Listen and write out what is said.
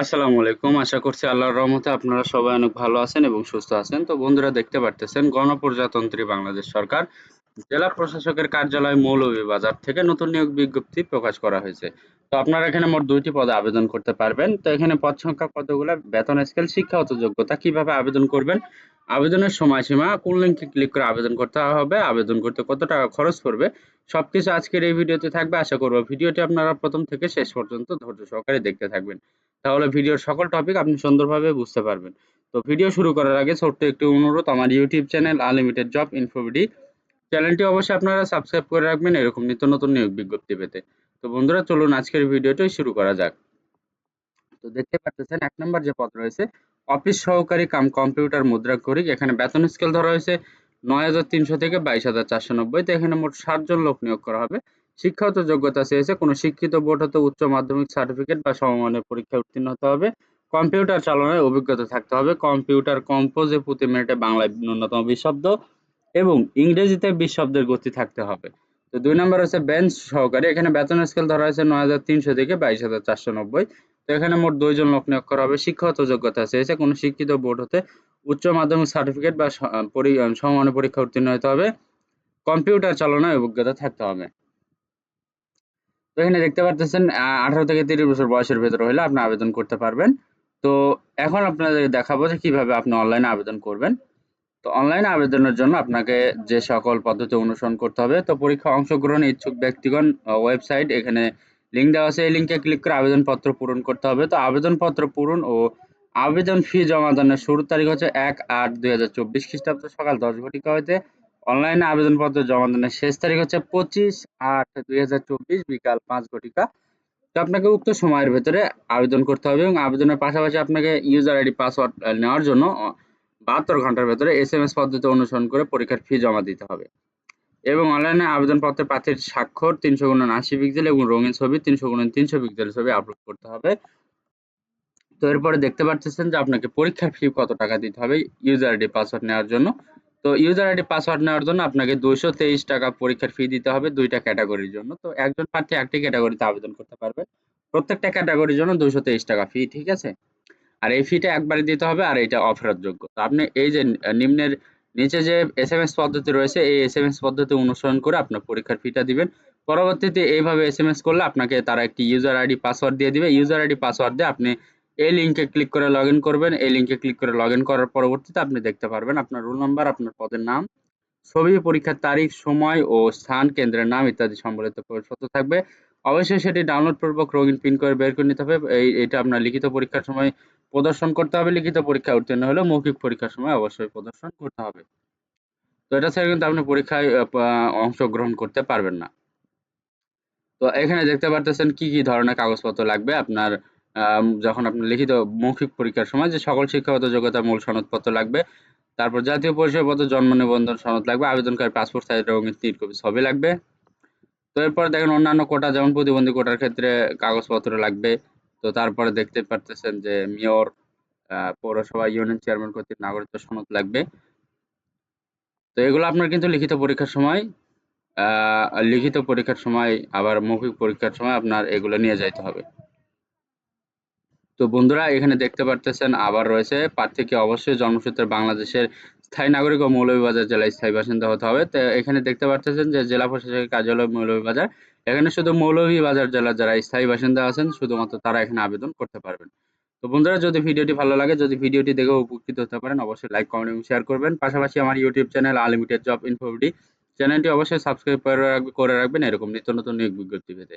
আসসালামু আলাইকুম। আশা করছি আল্লাহর রহমতে আপনারা সবাই অনেক ভালো আছেন এবং সুস্থ আছেন। তো বন্ধুরা, দেখতে পারতেছেন গণপ্রজাতন্ত্রী বাংলাদেশ সরকার জেলা প্রশাসকের কার্যালয় মৌলভীবাজার থেকে নতুন নিয়োগ বিজ্ঞপ্তি প্রকাশ করা হয়েছে। তো আপনারা এখানে মোট দুইটি পদে আবেদন করতে পারবেন। তো এখানে পদ সংখ্যা কতগুলো বেতন স্কেল শিক্ষাগত যোগ্যতা কীভাবে আবেদন করবেন, আবেদনের সময়সীমা, কোন লিঙ্কে ক্লিক করে আবেদন করতে হবে, আবেদন করতে কত টাকা খরচ পড়বে, সবকিছু আজকের এই ভিডিওতে থাকবে। আশা করব ভিডিওটি আপনারা প্রথম থেকে শেষ পর্যন্ত ধৈর্য সহকারে দেখতে থাকবেন। তাহলে ভিডিওর সকল টপিক আপনি সুন্দরভাবে বুঝতে পারবেন। তো ভিডিও শুরু করার আগে ছোট্ট একটি অনুরোধ, আমার YouTube channel unlimited job info BD চ্যানেলটি অবশ্যই আপনারা সাবস্ক্রাইব করে রাখবেন, এরকম নিত্য নতুন নিয়োগ বিজ্ঞপ্তি পেতে। তো বন্ধুরা, চলুন আজকের ভিডিওটি শুরু করা যাক। তো দেখতে পাচ্ছেন, এক নম্বর যে পদ রয়েছে, অফিস সহকারী কাম কম্পিউটার মুদ্রা করি এখানে বেতন স্কেল ধরা হয়েছে নয় হাজার তিনশো থেকে বাইশ হাজার চারশো নব্বই। তো এখানে মোট ষাটজন লোক নিয়োগ করা হবে। শিক্ষাগত যোগ্যতা চেয়েছে, কোনো শিক্ষিত বোর্ড হতে উচ্চ মাধ্যমিক সার্টিফিকেট বা সমমানের পরীক্ষায় উত্তীর্ণ হতে হবে। কম্পিউটার চালনায় অভিজ্ঞতা থাকতে হবে। কম্পিউটার কম্পোজে প্রতি মিনিটে বাংলায় ন্যূনতম বিশ শব্দ এবং ইংরেজিতে বিশ শব্দের গতি থাকতে হবে। তো দুই নম্বর হচ্ছে বেঞ্চ সহকারী। এখানে বেতন স্কেল ধরা হয়েছে নয় হাজার তিনশো থেকে বাইশ হাজার চারশো নব্বই। তো এখানে মোট দুইজন লোক নিয়োগ করা হবে। শিক্ষাগত যোগ্যতা চেয়েছে, কোনো শিক্ষিত বোর্ড হতে উচ্চ মাধ্যমিক সার্টিফিকেট বা সমমানের পরীক্ষা উত্তীর্ণ হতে হবে। কম্পিউটার চালনায় অভিজ্ঞতা থাকতে হবে। তো এখানে দেখতে পারতেছেন আঠারো থেকে তিরিশ বছর বয়সের ভেতরে হলে আপনি আবেদন করতে পারবেন। তো এখন আপনাদের দেখাবো যে কীভাবে আপনি অনলাইনে আবেদন করবেন। তো অনলাইনে আবেদনের জন্য আপনাকে যে সকল পদ্ধতি অনুসরণ করতে হবে, তো পরীক্ষা অংশগ্রহণ ইচ্ছুক ব্যক্তিগণ ওয়েবসাইট এখানে লিঙ্ক দেওয়া আছে। এই লিঙ্কে ক্লিক করে আবেদনপত্র পূরণ করতে হবে। তো আবেদনপত্র পূরণ ও আবেদন ফি জমা দানের শুরুর তারিখ হচ্ছে এক আট দুই হাজার চব্বিশ খ্রিস্টাব্দ সকাল দশ ঘটিকা হইতে অনলাইনে আবেদনপত্র জমা দানের শেষ তারিখ হচ্ছে পঁচিশ আট দুই হাজার চব্বিশ বিকাল পাঁচ ঘটিকা। তো আপনাকে উক্ত সময়ের ভেতরে আবেদন করতে হবে এবং আবেদনের পাশাপাশি আপনাকে ইউজার আইডি পাসওয়ার্ড নেওয়ার জন্য বাহাত্তর ঘণ্টার ভেতরে এস এম এস পদ্ধতি অনুসরণ করে পরীক্ষার ফি জমা দিতে হবে। এবং অনলাইনে আবেদনপত্রে প্রার্থীর স্বাক্ষর তিনশো গুণন আশি পিক্সেল এবং রঙিন ছবি তিনশো গুণন তিনশো পিক্সেল ছবি আপলোড করতে হবে। তো এরপরে দেখতে পাচ্ছেন যে আপনাকে পরীক্ষার ফি কত টাকা দিতে হবে ইউজার আইডি পাসওয়ার্ড নেওয়ার জন্য। তো ইউজার আইডি পাসওয়ার্ড নেওয়ার জন্য আপনাকে দুইশো তেইশ টাকা পরীক্ষার ফি দিতে হবে দুইটা ক্যাটাগরির জন্য। তো একজন প্রার্থী একটি ক্যাটাগরিতে আবেদন করতে পারবে। প্রত্যেকটা ক্যাটাগরির জন্য দুইশো তেইশ টাকা ফি ঠিক আছে? আর এই ফিটা একবারে দিতে হবে আর এটা অফেরতযোগ্য। তো আপনি এই যে নিম্নের নিচে যে এস এম এস পদ্ধতি রয়েছে, এই এস এম এস পদ্ধতি অনুসরণ করে আপনার পরীক্ষার ফিটা দিবেন। পরবর্তীতে এইভাবে এস এম এস করলে আপনাকে তারা একটি ইউজার আইডি পাসওয়ার্ড দিয়ে দিবে। ইউজার আইডি পাসওয়ার্ড দিয়ে আপনি এই লিঙ্কে ক্লিক করে লগ করবেন। এই লিঙ্কে ক্লিক করে লগ করার পরবর্তীতে আপনি দেখতে পারবেন আপনার রোল নাম্বার আপনার পদের নাম, ছবি, পরীক্ষার তারিখ, সময় ও স্থান, কেন্দ্রের নাম ইত্যাদি সম্বলিত প্রবেশপত্র থাকবে। অবশ্যই সেটি ডাউনলোড পূর্বক রোগিন পিন করে বের করে নিতে হবে। এই, এটা আপনার লিখিত পরীক্ষার সময় প্রদর্শন করতে হবে। লিখিত পরীক্ষা উত্তীর্ণ হলে মৌখিক পরীক্ষার সময় অবশ্যই প্রদর্শন করতে হবে। তো এটা ছাড়া কিন্তু আপনি পরীক্ষায় অংশগ্রহণ করতে পারবেন না। তো এখানে দেখতে পারতেছেন কি কি ধরনের কাগজপত্র লাগবে? আপনার যখন আপনি লিখিত মৌখিক পরীক্ষার সময় যে সকল শিক্ষাগত যোগ্যতার মূল সনদপত্র লাগবে, তারপর জাতীয় পরিচয়পত্র, জন্ম নিবন্ধন সনদ লাগবে, আবেদনকারী পাসপোর্ট সাইজ রঙের তিন কপি ছবি লাগবে। তো এরপর দেখেন অন্যান্য কোটা, যেমন প্রতিবন্ধী কোটার ক্ষেত্রে কাগজপত্র লাগবে। তো তারপরে দেখতে পারতেছেন যে মেয়র পৌরসভা ইউনিয়ন চেয়ারম্যান কর্তৃক নাগরিকত্ব সনদ লাগবে। তো এগুলো আপনার কিন্তু লিখিত পরীক্ষার সময় লিখিত পরীক্ষার সময়, আবার মৌখিক পরীক্ষার সময় আপনার এগুলো নিয়ে যাইতে হবে। তো বন্ধুরা, এখানে দেখতে পারতেছেন আবার রয়েছে প্রার্থীকে অবশ্যই জন্মসূত্রে বাংলাদেশের স্থায়ী নাগরিক ও মৌলভীবাজার জেলায় স্থায়ী বাসিন্দা হতে হবে। তো এখানে দেখতে পারতেছেন যে জেলা প্রশাসকের কার্যালয় মৌলভীবাজার। এখানে শুধু মৌলভীবাজার জেলার যারা স্থায়ী বাসিন্দা আছেন, শুধুমাত্র তারা এখানে আবেদন করতে পারবেন। তো বন্ধুরা, যদি ভিডিওটি ভালো লাগে, যদি ভিডিওটি দেখে উপকৃত হতে পারেন, অবশ্যই লাইক, কমেন্ট এবং শেয়ার করবেন। পাশাপাশি আমার YouTube channel unlimited job info BD চ্যানেলটি অবশ্যই সাবস্ক্রাইব করে রাখবেন এরকম নিত্য নতুন নিয়োগ বিজ্ঞপ্তি পেতে।